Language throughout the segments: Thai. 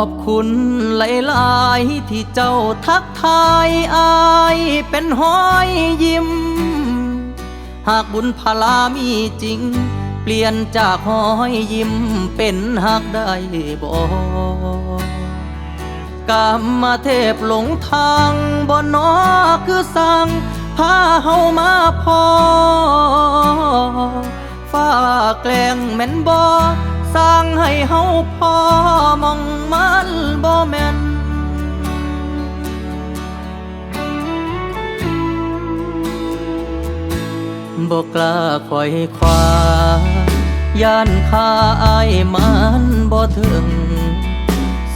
อบคุณหลายๆที่เจ้าทักทายอายเป็นห้อยยิ้ม หากบุญพลามีจริง เปลี่ยนจากห้อยยิ้มเป็นหักได้บ่กามมาเทพหลงทางบ่นอคือสั่งพาเฮามาพอฟ้าแกล้งแม่นบ่สร้างให้เฮาพอ บ่กล้าคอยคว้าย่านข้าอายมันบ่ถึง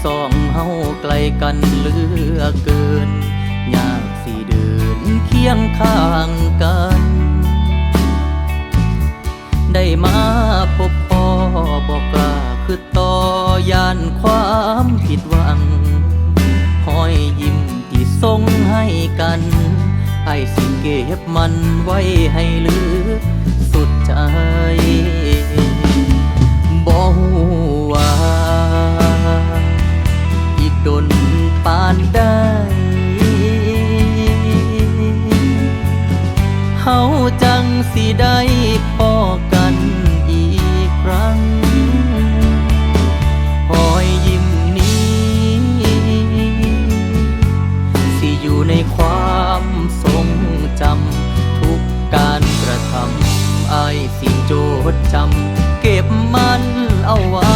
สองเฮาไกลกันเหลือเกิน อยากสิเดินเคียงข้างกัน ได้มาพบพ่อบอกกล้าคือต่อยานความผิดหวัง ห้อยยิ้มที่ส่งให้กัน อ้สิเก็บมันไว้ให้หลือสุดใจบอกว่าอีกดนปานได้เฮาจังสิได้พอกัน มันเอาไว้